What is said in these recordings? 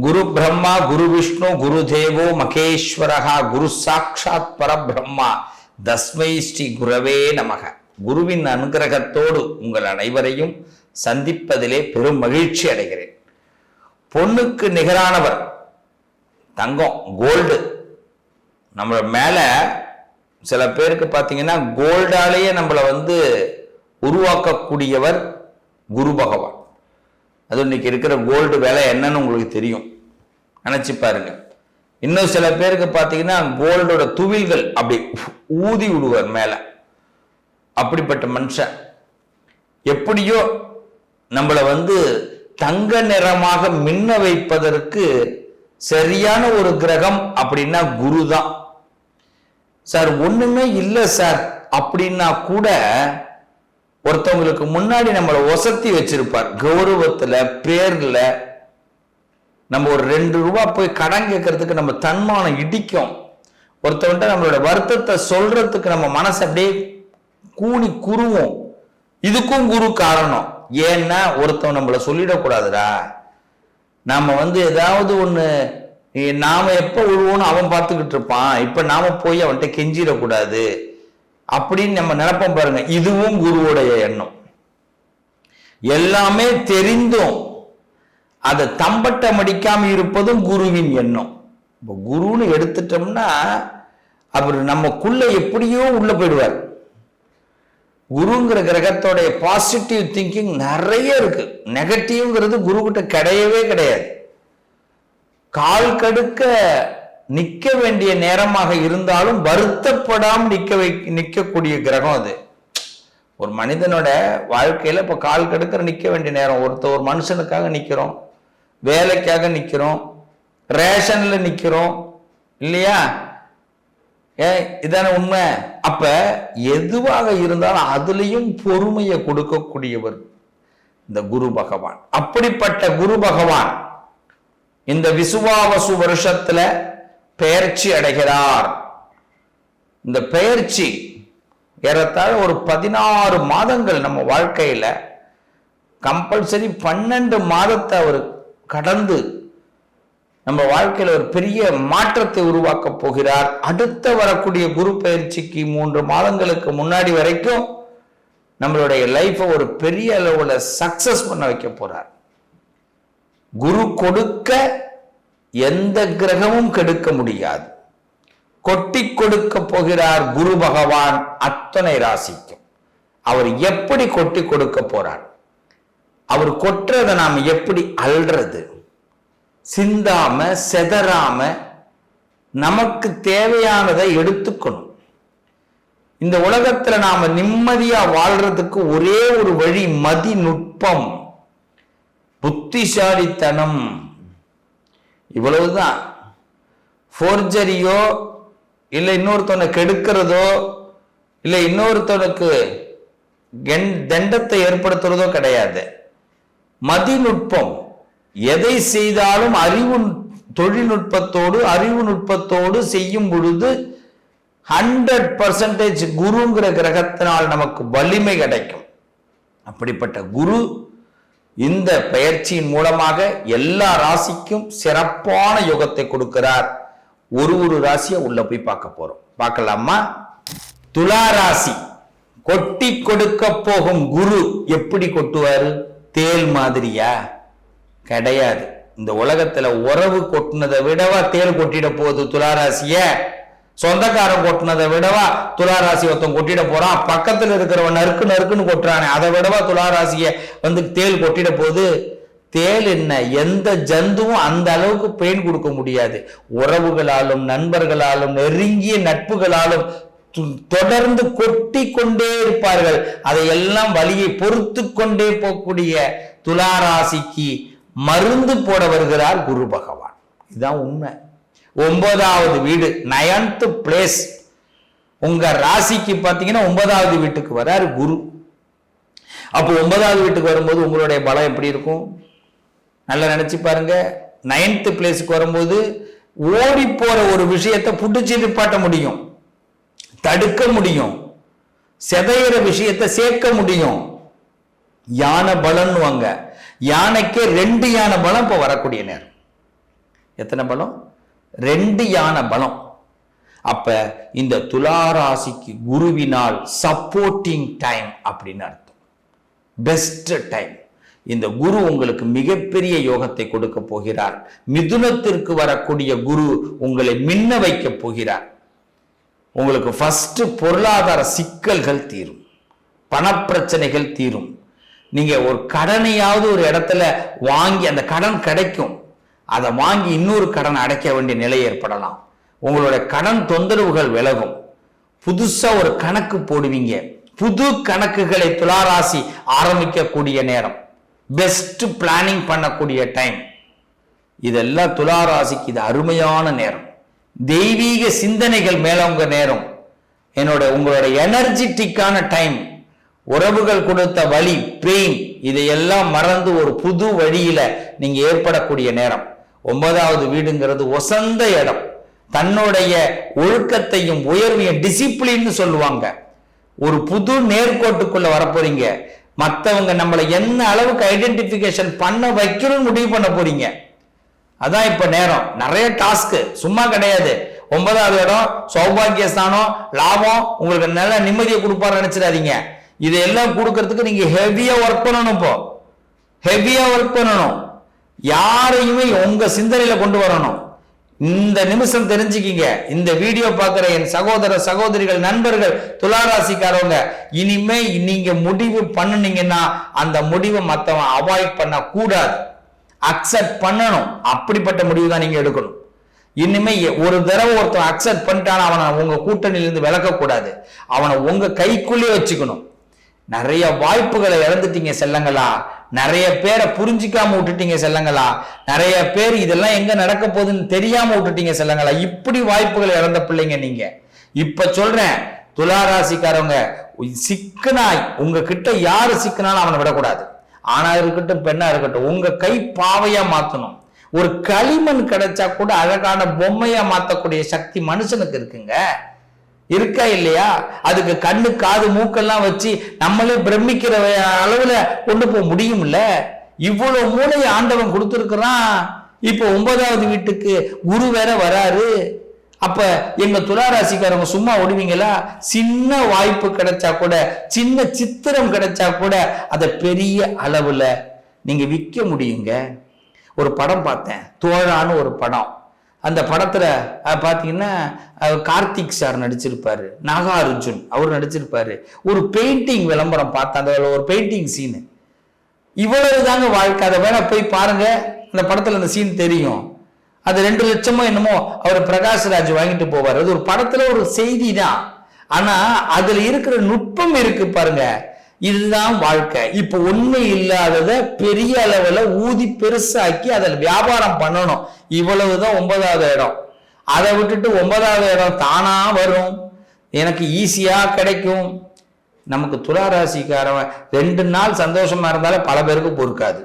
குரு பிரம்மா குரு விஷ்ணு குரு தேவோ மகேஸ்வரகா குரு சாட்சாத் பரபிரம்மா. தஸ்மை ஸ்ரீ குரவே நமக. குருவின் அனுகிரகத்தோடு உங்கள் அனைவரையும் சந்திப்பதிலே பெரும் மகிழ்ச்சி அடைகிறேன். பொண்ணுக்கு நிகரானவர் தங்கம் கோல்டு நம்ம மேலே சில பேருக்கு பார்த்தீங்கன்னா கோல்டாலேயே நம்மளை வந்து உருவாக்கக்கூடியவர் குரு பகவான். அது இன்னைக்கு இருக்கிற கோல்டு விலை என்னன்னு உங்களுக்கு தெரியும். நினைச்சு பாருங்க. இன்னும் சில பேருக்கு பார்த்தீங்கன்னா கோல்டோட துவில்கள் அப்படி ஊதி விடுவார் மேல. அப்படிப்பட்ட மனுஷன். எப்படியோ நம்மளை வந்து தங்க நிறமாக மின்ன வைப்பதற்கு சரியான ஒரு கிரகம் அப்படின்னா குரு தான் சார் ஒண்ணுமே இல்லை சார். அப்படின்னா கூட ஒருத்தவங்களுக்கு முன்னாடி நம்மளை ஒசத்தி வச்சிருப்பார். கௌரவத்துல பேர்ல நம்ம ஒரு ரெண்டு ரூபா போய் கடன் கேட்கறதுக்கு நம்ம தன்மானம் இடிக்கும். ஒருத்தவன்ட்ட நம்மளோட வருத்தத்தை சொல்றதுக்கு நம்ம மனசு அப்படியே கூனி குருவோம். இதுக்கும் குரு காரணம். ஏன்னா ஒருத்தவன் நம்மளை சொல்லிடக்கூடாதுடா. நாம வந்து ஏதாவது ஒன்று நாம எப்போ விழுவோம்னு அவன் பார்த்துக்கிட்டு இருப்பான். இப்போ நாம போய் அவன்கிட்ட கெஞ்சிடக்கூடாது. அப்படின்னு நம்ம நினைப்போம் பாருங்க. இதுவும் குருவுடைய எண்ணம். எல்லாமே தெரிந்தும் அதை தம்பட்டம் அடிக்காம இருப்பதும் குருவின் எண்ணம். இப்போ குருன்னு எடுத்துட்டோம்னா அவர் நமக்குள்ள எப்படியோ உள்ள போயிடுவார். குருங்கிற கிரகத்தோடைய பாசிட்டிவ் திங்கிங் நிறைய இருக்கு. நெகட்டிவ்ங்கிறது குரு கிட்ட கிடையவே கிடையாது. கால் கடுக்க நிக்க வேண்டிய நேரமாக இருந்தாலும் வருத்தப்படாம நிக்க வை நிக்கக்கூடிய கிரகம் அது. ஒரு மனிதனோட வாழ்க்கையில இப்ப கால் கெடுக்கிற நிக்க வேண்டிய நேரம். ஒருத்த ஒரு மனுஷனுக்காக நிக்கிறோம். வேலைக்காக நிக்கிறோம். ரேஷன்ல நிக்கிறோம். இல்லையா? ஏ இதான உண்மை. அப்ப எதுவாக இருந்தாலும் அதுலயும் பொறுமையை கொடுக்கக்கூடியவர் இந்த குரு பகவான். அப்படிப்பட்ட குரு பகவான் இந்த விசுவாவசு வருஷத்துல பெயர்ச்சி அடைகிறார். இந்த பெயர்ச்சி ஏறத்தாழ ஒரு பதினாறு மாதங்கள் நம்ம வாழ்க்கையில் கம்பல்சரி பன்னெண்டு மாதத்தை அவர் கடந்து நம்ம வாழ்க்கையில் ஒரு பெரிய மாற்றத்தை உருவாக்க போகிறார். அடுத்த வரக்கூடிய குரு பயிற்சிக்கு மூன்று மாதங்களுக்கு முன்னாடி வரைக்கும் நம்மளுடைய லைஃப்பை ஒரு பெரிய அளவில் சக்சஸ் பண்ண வைக்க போறார். குரு கொடுக்க எந்த கிரகமும் கெடுக்க முடியாது. கொட்டி கொடுக்க போகிறார் குரு பகவான் அத்தனை ராசிக்கும். அவர் எப்படி கொட்டி கொடுக்க போறார்? அவர் கொட்டுறதை நாம் எப்படி அல்றது? சிந்தாம செதறாம நமக்கு தேவையானதை எடுத்துக்கணும். இந்த உலகத்துல நாம நிம்மதியா வாழ்றதுக்கு ஒரே ஒரு வழி மதி நுட்பம் இவ்வளவு தான் ஃபோர்ஜரியோ இல்லை இன்னொருத்தனை கெடுக்கிறதோ இல்லை இன்னொருத்தனுக்கு தண்டத்தை ஏற்படுத்துறதோ கிடையாது. மதிநுட்பம் எதை செய்தாலும் அறிவு தொழில்நுட்பத்தோடு அறிவு நுட்பத்தோடு செய்யும் பொழுது ஹண்ட்ரட் பர்சன்டேஜ் குருங்கிற கிரகத்தினால் நமக்கு வலிமை கிடைக்கும். அப்படிப்பட்ட குரு இந்த பயிற்சியின் மூலமாக எல்லா ராசிக்கும் சிறப்பான யோகத்தை கொடுக்கிறார். ஒரு ஒரு ராசியை உள்ள போய் பார்க்க போறோம். பார்க்கலாமா? துலா ராசி. கொட்டி கொடுக்க போகும் குரு எப்படி கொட்டுவாரு? தேல் மாதிரியா? கிடையாது. இந்த உலகத்துல உறவு கொட்டினதை விடவா தேல் கொட்டிட போகுது துளாராசிய சொந்தக்காரன் கொட்டினதை விடவா துளாராசி ஒருத்தன் கொட்டிட போறான். பக்கத்தில் இருக்கிறவன் நறுக்கு நறுக்குன்னு கொட்டுறானே. அதை விடவா துளாராசியை வந்து தேல் கொட்டிட போகுது. தேல் என்ன? எந்த ஜந்துவும் அந்த அளவுக்கு பெயின் கொடுக்க முடியாது. உறவுகளாலும் நண்பர்களாலும் நெருங்கிய நட்புகளாலும் து- தொடர்ந்து கொட்டி கொண்டே இருப்பார்கள். அதையெல்லாம் வழியை பொறுத்து கொண்டே போகக்கூடிய துளாராசிக்கு மருந்து போட வருகிறார் குரு பகவான். இதுதான் உண்மை. ஒன்பதாவது வீடு நயன்த் பிளேஸ் உங்க ராசிக்கு பார்த்தீங்கன்னா ஒன்பதாவது வீட்டுக்கு வராரு குரு. அப்போ ஒன்பதாவது வீட்டுக்கு வரும்போது உங்களுடைய பலம் எப்படி இருக்கும்? நல்லா நினைச்சு பாருங்க. நைன்த் பிளேஸுக்கு வரும்போது ஓடி போற ஒரு விஷயத்தை பிடிச்சி நிப்பாட்ட முடியும். தடுக்க முடியும். செதையிற விஷயத்தை சேர்க்க முடியும். யானை பலன்னுவாங்க. யானைக்கே ரெண்டு யானை பலம் இப்போ வரக்கூடிய நேரம். எத்தனை பலம்? ரெண்டியான பலம். அப்ப இந்த துளாராசிக்கு குருவினால் சப்போர்ட்டிங் டைம் அப்படின்னு அர்த்தம். பெஸ்ட் டைம் இந்த குரு உங்களுக்கு மிகப்பெரிய யோகத்தை கொடுக்க போகிறார். மிதுனத்திற்கு வரக்கூடிய குரு உங்களை மின்ன வைக்க போகிறார். உங்களுக்கு ஃபர்ஸ்ட் பொருளாதார சிக்கல்கள் தீரும். பணப்பிரச்சனைகள் தீரும். நீங்க ஒரு கடனையாவது ஒரு இடத்துல வாங்கி அந்த கடன் கிடைக்கும். அதை வாங்கி இன்னொரு கடன் அடைக்க வேண்டிய நிலை ஏற்படலாம். உங்களுடைய கடன் தொந்தரவுகள் விலகும். புதுசா ஒரு கணக்கு போடுவீங்க. புது கணக்குகளை துளாராசி ஆரம்பிக்கக்கூடிய நேரம். பெஸ்ட் பிளானிங் பண்ணக்கூடிய டைம் இதெல்லாம் துளாராசிக்கு இது அருமையான நேரம். தெய்வீக சிந்தனைகள் மேலவங்க நேரம். என்னோட உங்களோட எனர்ஜிட்டிக்கான டைம் உறவுகள் கொடுத்த வழி பெயின் இதையெல்லாம் மறந்து ஒரு புது வழியில நீங்க ஏற்படக்கூடிய நேரம். ஒன்பதாவது வீடுங்கிறது ஒசந்த இடம். தன்னுடைய ஒழுக்கத்தையும் உயர்வையும் டிசிப்ளின்னு சொல்லுவாங்க. ஒரு புது நேர்கோட்டுக்குள்ள வரப்போறீங்க. மற்றவங்க நம்மளை என்ன அளவுக்கு ஐடென்டிஃபிகேஷன் பண்ண வைக்கணும்னு முடிவு பண்ண போறீங்க. அதான் இப்ப நேரம். நிறைய டாஸ்க் சும்மா கிடையாது. ஒன்பதாவது இடம் சௌபாகியஸ்தானம் லாபம். உங்களுக்கு நல்ல நிம்மதியை கொடுப்பாரு நினைச்சிடாதீங்க. இதையெல்லாம் கொடுக்கறதுக்கு நீங்க ஹெவியா ஒர்க் பண்ணணும் இப்போ. ஹெவியா ஒர்க் பண்ணணும். யாரையுமே உங்க சிந்தனையில கொண்டு வரணும். இந்த நிமிஷம் தெரிஞ்சுக்கிங்க. இந்த வீடியோ பார்க்குற என் சகோதர சகோதரிகள் நண்பர்கள் துளாராசிக்காரவங்க இனிமே நீங்க முடிவு பண்ணுனீங்கன்னா அந்த முடிவை மற்றவன் அவாய்ட் பண்ண கூடாது அக்செப்ட் பண்ணணும். அப்படிப்பட்ட முடிவு தான் நீங்க எடுக்கணும். இனிமே எ- ஒரு தடவை ஒருத்தன் அக்செப்ட் பண்ணிட்டான அவனை உங்க கூட்டணியிலிருந்து விலக்கக்கூடாது. அவனை உங்க கைக்குள்ளே வச்சுக்கணும். நிறைய வாய்ப்புகளை இழந்துட்டீங்க செல்லங்களா? நிறைய பேரை புரிஞ்சிக்காம விட்டுட்டீங்க செல்லங்களா? நிறைய பேர் இதெல்லாம் எங்க நடக்க போகுதுன்னு தெரியாம விட்டுட்டீங்க செல்லங்களா? இப்படி வாய்ப்புகள் இழந்த பிள்ளைங்க நீங்க. இப்ப சொல்றேன் துளாராசிக்காரவங்க சிக்கனாய் உங்க கிட்ட யாரு சிக்கனாலும் அவனை விடக்கூடாது. ஆணா இருக்கட்டும் பெண்ணா இருக்கட்டும் உங்க கை பாவையா மாத்தணும். ஒரு களிமண் கிடைச்சா கூட அழகான பொம்மையா மாத்தக்கூடிய சக்தி மனுஷனுக்கு இருக்குங்க. இருக்கா இல்லையா? அதுக்கு கண்ணு காது மூக்கெல்லாம் வச்சு நம்மளே பிரமிக்கிற அளவுல கொண்டு போக முடியும்ல? இவ்வளவு மூளையை ஆண்டவன் கொடுத்துருக்கிறான். இப்போ ஒன்பதாவது வீட்டுக்கு குரு வேற வராரு. அப்ப எங்க துளாராசிக்காரங்க சும்மா விடுவீங்களா சின்ன வாய்ப்பு கிடைச்சா கூட சின்ன சித்திரம் கிடைச்சா கூட அதை பெரிய அளவுல நீங்க விற்க முடியுங்க. ஒரு படம் பார்த்தேன். தோழான்னு ஒரு படம். அந்த படத்துல பார்த்தீங்கன்னா பாத்தீங்கன்னா கார்த்திக் சார் நடிச்சிருப்பாரு. நாகார்ஜுன் அவர் நடிச்சிருப்பாரு. ஒரு பெயிண்டிங் விளம்பரம் பார்த்தேன் அந்த ஒரு பெயிண்டிங் சீனு இவ்வளவு தாங்க வாழ்க்கை. அதை வேணா போய் பாருங்க. அந்த படத்துல அந்த சீன் தெரியும். அது ரெண்டு லட்சமோ என்னமோ அவர் பிரகாஷ்ராஜ் வாங்கிட்டு போவார். அது ஒரு படத்துல ஒரு செய்தி தான். ஆனா அதுல இருக்கிற நுட்பம் இருக்கு பாருங்க. இதுதான் வாழ்க்கை. இப்ப உண்மை இல்லாதத பெரிய அளவுல ஊதி பெருசாக்கி அதில் வியாபாரம் பண்ணணும். இவ்வளவுதான் ஒன்பதாவது இடம். அதை விட்டுட்டு ஒன்பதாவது இடம் தானா வரும். எனக்கு ஈஸியா கிடைக்கும். நமக்கு துளாராசிக்காரன் ரெண்டு நாள் சந்தோஷமா இருந்தாலும் பல பேருக்கு பொறுக்காது.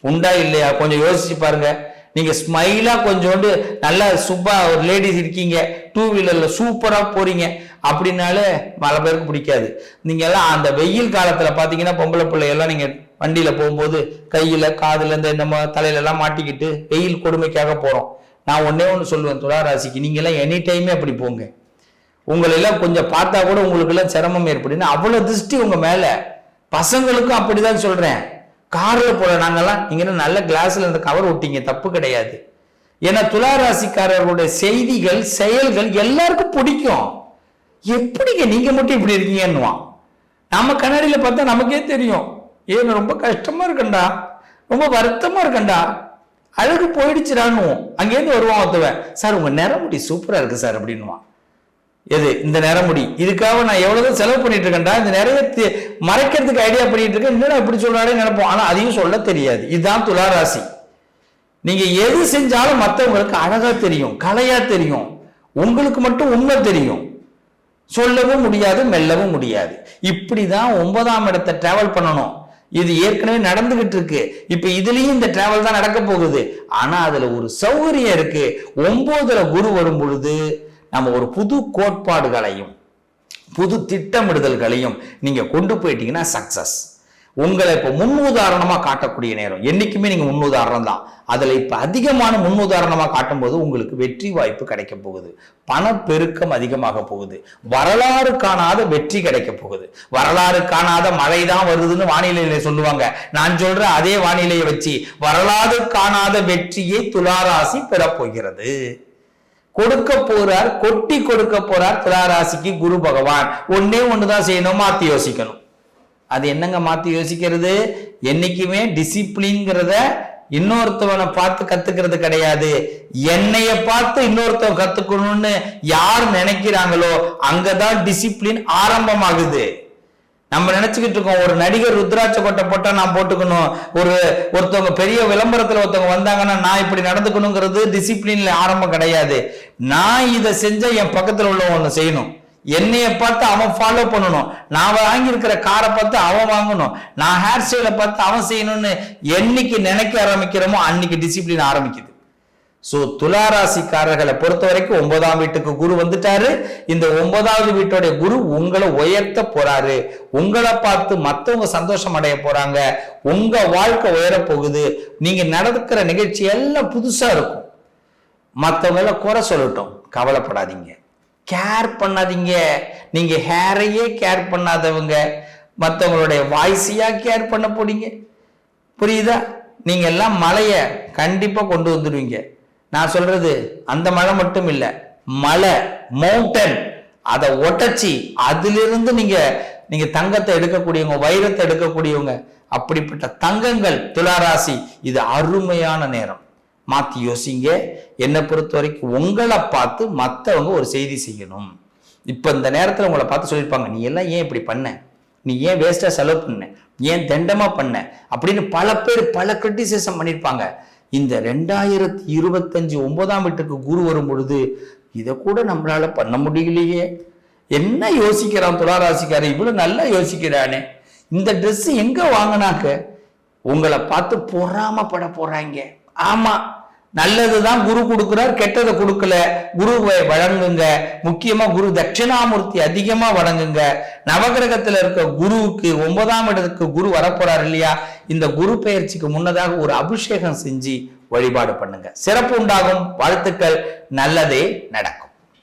உண்டா இல்லையா? கொஞ்சம் யோசிச்சு பாருங்க. நீங்க ஸ்மைலா கொஞ்சோண்டு நல்லா சூப்பா ஒரு லேடிஸ் இருக்கீங்க. டூ வீலர்ல சூப்பரா போறீங்க. அப்படின்னாலே பல பேருக்கு பிடிக்காது. நீங்கள் எல்லாம் அந்த வெயில் காலத்தில் பார்த்தீங்கன்னா பொம்பளை பிள்ளையெல்லாம் நீங்கள் வண்டியில் போகும்போது கையில் காதில் இந்த இந்த தலையிலலாம் மாட்டிக்கிட்டு வெயில் கொடுமைக்காக போகிறோம் நான் ஒன்றே ஒன்று சொல்லுவேன் துளாராசிக்கு நீங்கள்லாம் எனி டைமே அப்படி போங்க. உங்களெல்லாம் கொஞ்சம் பார்த்தா கூட உங்களுக்கு எல்லாம் சிரமம் ஏற்படுன்னு அவ்வளோ திருஷ்டி உங்கள் மேலே. பசங்களுக்கும் அப்படிதான் தான் சொல்கிறேன் காரில் நாங்கெல்லாம் நாங்கள்லாம் நீங்கள் நல்ல கிளாஸில் இந்த கவர் ஒட்டிங்க தப்பு கிடையாது. ஏன்னா துளாராசிக்காரர்களுடைய செய்திகள் செயல்கள் எல்லாருக்கும் பிடிக்கும். எப்படிங்க நீங்க மட்டும் இப்படி இருக்கீங்கன்னுவான். நம்ம கண்ணாடியில் பார்த்தா நமக்கே தெரியும். ஏன் ரொம்ப கஷ்டமா இருக்கண்டா? ரொம்ப வருத்தமா இருக்கண்டா? அழகு போயிடுச்சுடான்னுவோம். அங்கேருந்து வருவான் ஒருத்தவன் சார் உங்க நிறமுடி சூப்பரா இருக்கு சார் அப்படின்னுவான். எது இந்த நிறமுடி இதுக்காக நான் எவ்வளவு செலவு பண்ணிட்டு இருக்கேன்டா? இந்த நிறைய மறைக்கிறதுக்கு ஐடியா பண்ணிட்டு இருக்கேன். என்னடா இப்படி சொல்றாடே நினைப்போம். ஆனா அதையும் சொல்ல தெரியாது. இதுதான் துளாராசி. நீங்க எது செஞ்சாலும் மற்றவங்களுக்கு அழகா தெரியும் கலையா தெரியும். உங்களுக்கு மட்டும் உண்மை தெரியும். சொல்லவும் முடியாது மெல்லவும் முடியாது. இப்படி தான் ஒன்பதாம் இடத்தை டிராவல் பண்ணணும். இது ஏற்கனவே நடந்துகிட்டு இருக்கு. இப்ப இதுலயும் இந்த டிராவல் தான் நடக்க போகுது. ஆனா அதுல ஒரு சௌகரியம் இருக்கு. ஒன்பதுல குரு வரும் பொழுது நம்ம ஒரு புது கோட்பாடுகளையும் புது திட்டமிடுதல்களையும் நீங்க கொண்டு போயிட்டீங்கன்னா சக்சஸ் உங்களை இப்போ முன்னுதாரணமா காட்டக்கூடிய நேரம். என்னைக்குமே நீங்க முன்னுதாரணம் தான். அதில் இப்ப அதிகமான முன்னுதாரணமா காட்டும்போது உங்களுக்கு வெற்றி வாய்ப்பு கிடைக்க போகுது. பணப்பெருக்கம் அதிகமாக போகுது. வரலாறு காணாத வெற்றி கிடைக்க போகுது. வரலாறு காணாத மழை தான் வருதுன்னு வானிலையில சொல்லுவாங்க. நான் சொல்ற அதே வானிலையை வச்சு வரலாறு காணாத வெற்றியை துளாராசி பெறப்போகிறது கொடுக்க போறார் கொட்டி கொடுக்க போறார் துளாராசிக்கு குரு பகவான். ஒன்னே ஒண்ணுதான் செய்யணும் மாத்தி யோசிக்கணும். அது என்னங்க மாற்றி யோசிக்கிறது? என்னைக்குமே டிசிப்ளின்ங்கிறத இன்னொருத்தவனை பார்த்து கத்துக்கிறது கிடையாது. என்னைய பார்த்து இன்னொருத்தவன் கத்துக்கணும்னு யார் நினைக்கிறாங்களோ அங்கதான் டிசிப்ளின் ஆரம்பமாகுது. நம்ம நினைச்சுக்கிட்டு இருக்கோம் ஒரு நடிகர் ருத்ராட்ச கொட்டை போட்டா நான் போட்டுக்கணும். ஒரு ஒருத்தவங்க பெரிய விளம்பரத்துல ஒருத்தவங்க வந்தாங்கன்னா நான் இப்படி நடந்துக்கணுங்கிறது டிசிப்ளின்ல ஆரம்பம் கிடையாது. நான் இதை செஞ்சா என் பக்கத்துல உள்ள ஒண்ணு செய்யணும். என்னைய பார்த்து அவன் ஃபாலோ பண்ணணும். நான் வாங்கியிருக்கிற காரை பார்த்து அவன் வாங்கணும். நான் ஹேர் ஸ்டைலை பார்த்து அவன் செய்யணும்னு என்னைக்கு நினைக்க ஆரம்பிக்கிறோமோ அன்னைக்கு டிசிப்ளின் ஆரம்பிக்குது. ஸோ துளாராசிக்காரர்களை பொறுத்த வரைக்கும் ஒன்பதாம் வீட்டுக்கு குரு வந்துட்டாரு. இந்த ஒன்பதாவது வீட்டுடைய குரு உங்களை உயர்த்த போறாரு. உங்களை பார்த்து மற்றவங்க சந்தோஷம் அடைய போறாங்க. உங்க வாழ்க்கை உயர போகுது நீங்க நடக்கிற நிகழ்ச்சி எல்லாம் புதுசா இருக்கும். மற்றவங்கள குறை சொல்லட்டும். கவலைப்படாதீங்க. கேர் பண்ணாதீங்க. நீங்க ஹேரையே கேர் பண்ணாதவங்க. மற்றவங்களுடைய வாய்ஸையா கேர் பண்ண போறீங்க. புரியுதா? நீங்க எல்லாம் மலையை கண்டிப்பா கொண்டு வந்துடுவீங்க. நான் சொல்றது அந்த மழை மட்டும் இல்லை. மலை மவுண்டன் அதை ஒட்டச்சி அதிலிருந்து நீங்க நீங்க தங்கத்தை எடுக்கக்கூடியவங்க வைரத்தை எடுக்கக்கூடியவங்க அப்படிப்பட்ட தங்கங்கள் துளாராசி இது அருமையான நேரம். மாற்றி யோசிங்க. என்னை பொறுத்த வரைக்கும் உங்களை பார்த்து மற்றவங்க ஒரு செய்தி செய்யணும். இப்போ இந்த நேரத்தில் உங்களை பார்த்து சொல்லியிருப்பாங்க நீ எல்லாம் ஏன் இப்படி பண்ண? நீ ஏன் வேஸ்ட்டாக செலவு பண்ண? ஏன் தண்டமாக பண்ண? அப்படின்னு பல பேர் பல கிரிட்டிசிசம் பண்ணியிருப்பாங்க. இந்த ரெண்டாயிரத்தி இருபத்தஞ்சு ஒன்பதாம் வீட்டுக்கு குரு வரும் பொழுது இதை கூட நம்மளால் பண்ண முடியலையே. என்ன யோசிக்கிறான் துளாராசிக்காரன்? இவ்வளோ நல்லா யோசிக்கிறானே. இந்த ட்ரெஸ்ஸு எங்கே வாங்கினாக்க உங்களை பார்த்து பொறாமப்பட ஆமாம் நல்லது நல்லதுதான் குரு கொடுக்குறார் கெட்டதை கொடுக்கல. குருவை வழங்குங்க. முக்கியமா குரு தட்சிணாமூர்த்தி அதிகமா வழங்குங்க. நவகிரகத்துல இருக்க குருவுக்கு ஒன்பதாம் இடத்துக்கு குரு வரப்போறார் இல்லையா? இந்த குரு பெயர்ச்சிக்கு முன்னதாக ஒரு அபிஷேகம் செஞ்சு வழிபாடு பண்ணுங்க. சிறப்பு உண்டாகும். வாழ்த்துக்கள். நல்லதே நடக்கும்.